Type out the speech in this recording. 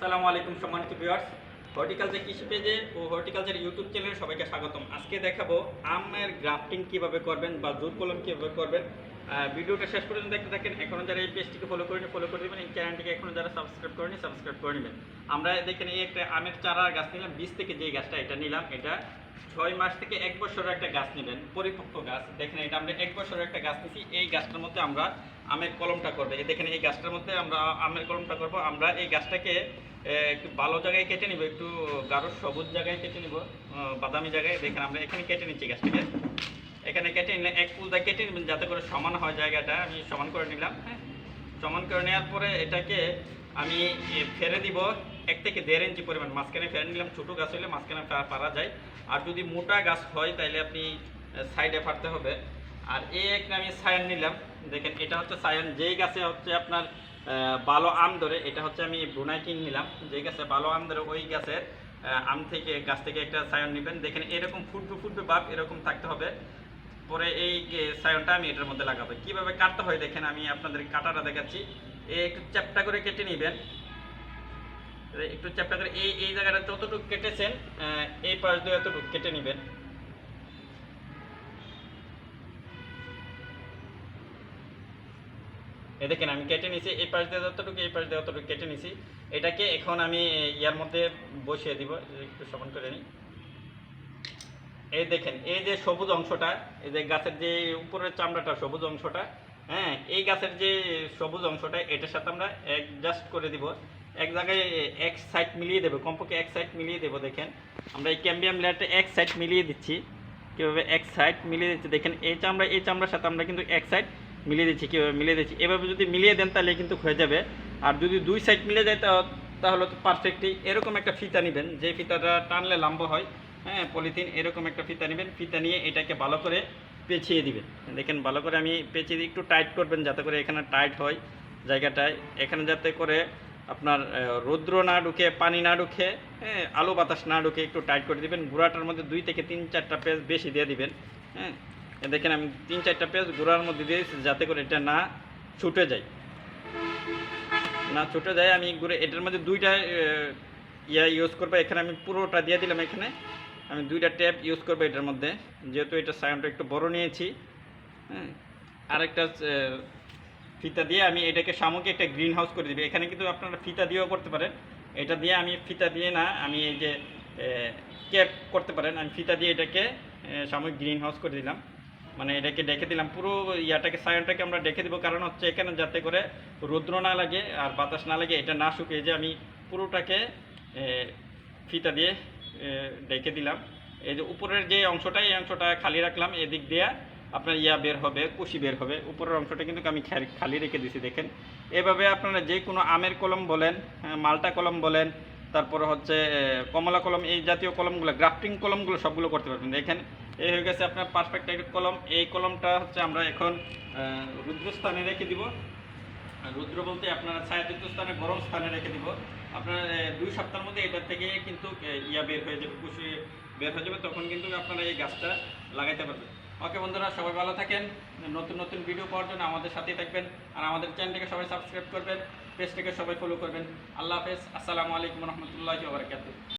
আসসালামু আলাইকুম সম্মানিত ভিউয়ার্স। হর্টিকালচার কৃষি পেজে ও হর্টিকালচার ইউটিউব চ্যানেলে সবাইকে স্বাগতম। আজকে দেখাবো আমের গ্রাফটিং কীভাবে করবেন বা জোর কলম কীভাবে করবেন। ভিডিওটা শেষ পর্যন্ত দেখতে থাকেন। এখনও যারা এই পেজটিকে ফলো করেনি ফলো করে দেবেন। এই চ্যানেলটিকে এখনও যারা সাবস্ক্রাইব করেনি সাবস্ক্রাইব করে নেবেন। আমরা দেখেন এই একটা আমের চারা গাছ নিলাম। বীজ থেকে যে গাছটা এটা নিলাম, এটা ছয় মাস থেকে এক বছরের একটা গাছ নেবেন পরিপক্ক গাছ। দেখেন এটা আমরা এক বছরের একটা গাছ নিছি। এই গাছটার মধ্যে আমরা আমের কলমটা করব। দেখেন এই গাছটার মধ্যে আমরা আমের কলমটা করব। আমরা এই গাছটাকে একটু ভালো জায়গায় কেটে নিব, একটু গাঢ় সবুজ জায়গায় কেটে নিব বাদামি জায়গায়। দেখেন, আমরা এখানে কেটে নিচ্ছি গাছটাকে। এখানে কেটে নিলে এক ফুলদা কেটে নেবেন যাতে করে সমান হয় জায়গাটা। আমি সমান করে নিলাম হ্যাঁ? সমান করে নেওয়ার পরে এটাকে আমি ফেরে দিব এক থেকে দেড় ইঞ্চি পরিমাণ। মাঝখানে ফেরে নিলাম, ছোটো গাছ হলে মাঝখানে পারা যায়। আর যদি মোটা গাছ হয় তাহলে আপনি সাইডে ফাটতে হবে। আর এই একটা আমি সায়ান নিলাম। দেখেন, এটা হচ্ছে সায়ান। যেই গাছে হচ্ছে আপনার ভালো আম ধরে, এটা হচ্ছে আমি ব্রুনাই কিং নিলাম যে গাছে ভালো আম ধরে ওই গাছের আম থেকে, গাছ থেকে একটা সায়ন নেবেন। দেখেন, এরকম ফুটবে ফুটবে ভাব এরকম থাকতে হবে। পরে এই সায়নটা আমি এটার মধ্যে লাগাবো। কীভাবে কাটতে হয় দেখেন, আমি আপনাদের কাটাটা দেখাচ্ছি। একটু চ্যাপটা করে কেটে নেবেন। একটু চ্যাপটা করে, এই এই জায়গাটা যতটুকু কেটেছেন এই পাশ দিয়ে এতটুকু কেটে নেবেন। এ দেখেন, আমি কেটে নিছি, এই পাশ দিয়ে যতটুকু, এই পাশ দিয়ে যতটুকু কেটে নিছি। এটাকে এখন আমি ইয়ার মধ্যে বসিয়ে দিব, একটু সমান করে নিই এই দেখেন, এই যে সবুজ অংশটা, এই যে গাছের যে উপরের চামড়াটা সবুজ অংশটা হ্যাঁ এই গাছের যে সবুজ অংশটা, এটার সাথে আমরা অ্যাডজাস্ট করে দিব। এক জায়গায় এক সাইড মিলিয়ে দেবো, কমপক্ষে এক সাইড মিলিয়ে দেবো, দেখেন। আমরা এই ক্যাম্বিয়াম লেয়ারটা এক সাইড মিলিয়ে দিচ্ছি। কীভাবে এক সাইড মিলিয়ে দিচ্ছি, দেখেন, এই চামড়া, এই চামড়ার সাথে আমরা কিন্তু এক সাইড মিলিয়ে দিচ্ছি, কীভাবে মিলিয়ে দিচ্ছি? এভাবে যদি মিলিয়ে দেন তাহলে কিন্তু হয়ে যাবে। আর যদি দুই সাইড মিলে যায় তাহলে তো পারফেক্টলি এরকম একটা ফিতা নেবেন। যে ফিতাটা টানলে লম্বা হয় হ্যাঁ পলিথিন এরকম একটা ফিতা নেবেন। ফিতা নিয়ে এটাকে ভালো করে পেঁচিয়ে দিবেন। দেখেন, ভালো করে আমি পেঁচিয়ে দিই একটু টাইট করবেন যাতে করে এখানে টাইট হয় জায়গাটায়। এখানে যাতে করে আপনার রৌদ্র না ঢুকে, পানি না ঢুকে হ্যাঁ আলো বাতাস না ঢুকে একটু টাইট করে দিবেন। গুঁড়াটার মধ্যে দুই থেকে তিন চারটা পেজ বেশি দিয়ে দিবেন হ্যাঁ। দেখেন আমি তিন চারটা পেজ গুঁড়ার মধ্যে দিয়েছি, যাতে করে এটা না ছুটে যায়। না ছুটে যায়, আমি ঘুরে এটার মধ্যে দুইটা ইয়া ইউজ করব। এখানে আমি পুরোটা দিয়ে দিলাম এখানে। আমি দুইটা ট্যাপ ইউজ করব এটার মধ্যে। যেহেতু এটা সাউন্ডটা একটু বড় নিয়েছি হ্যাঁ। আরেকটা ফিতা দিয়ে আমি এটাকে সামুকে একটা গ্রিন হাউস করে দিবি। এখানে কিন্তু আপনারা ফিতা দিয়েও করতে পারেন। এটা দিয়ে আমি ফিতা দিয়ে না, আমি এই যে ক্যাপ করতে পারেন। আমি ফিতা দিয়ে এটাকে সাময়িক গ্রিন হাউস করে দিলাম। মানে এটাকে ডেকে দিলাম। পুরো ইয়াটাকে সায়নটাকে আমরা ডেকে দিব। কারণ হচ্ছে এখানে যাতে করে রৌদ্র না লাগে আর বাতাস না লাগে এটা না শুকিয়ে যে আমি পুরোটাকে ফিতা দিয়ে ডেকে দিলাম। এই যে উপরের যে অংশটা এই অংশটা খালি রাখলাম। এদিক দিয়ে আপনার ইয়া বের হবে কুশি বের হবে। উপরের অংশটা কিন্তু আমি খালি- রেখে দিছি দেখেন। এভাবে আপনারা যে কোনো আমের কলম বলেন হ্যাঁ, মালটা কলম বলেন তারপরে হচ্ছে কমলা কলম, এই জাতীয় কলমগুলো, গ্রাফটিং কলমগুলো সবগুলো করতে পারবেন। এখানে, এই হয়ে গেছে আপনার পারফেক্ট কলম। এই কলমটা হচ্ছে আমরা এখন রুদ্রস্থানে রেখে দিব। রুদ্র বলতে আপনারা ছায়াযুক্ত স্থানে, গরম স্থানে রেখে দিব। আপনার দুই সপ্তাহের মধ্যে এটার থেকে কিন্তু ইয়া বের হয়ে যাবে, কুশি বের হয়ে যাবে। তখন কিন্তু আপনারা এই গাছটা লাগাইতে পারবেন। ওকে বন্ধুরা, সবাই ভালো থাকেন। নতুন নতুন ভিডিও পাওয়ার জন্য আমাদের সাথেই থাকবেন। আর আমাদের চ্যানেলটিকে সবাই সাবস্ক্রাইব করবেন পেজটিকে সবাই ফলো করবেন। আল্লাহ হাফেজ। আসসালামু আলাইকুম রহমতুল্লাহ বারকাতুহ।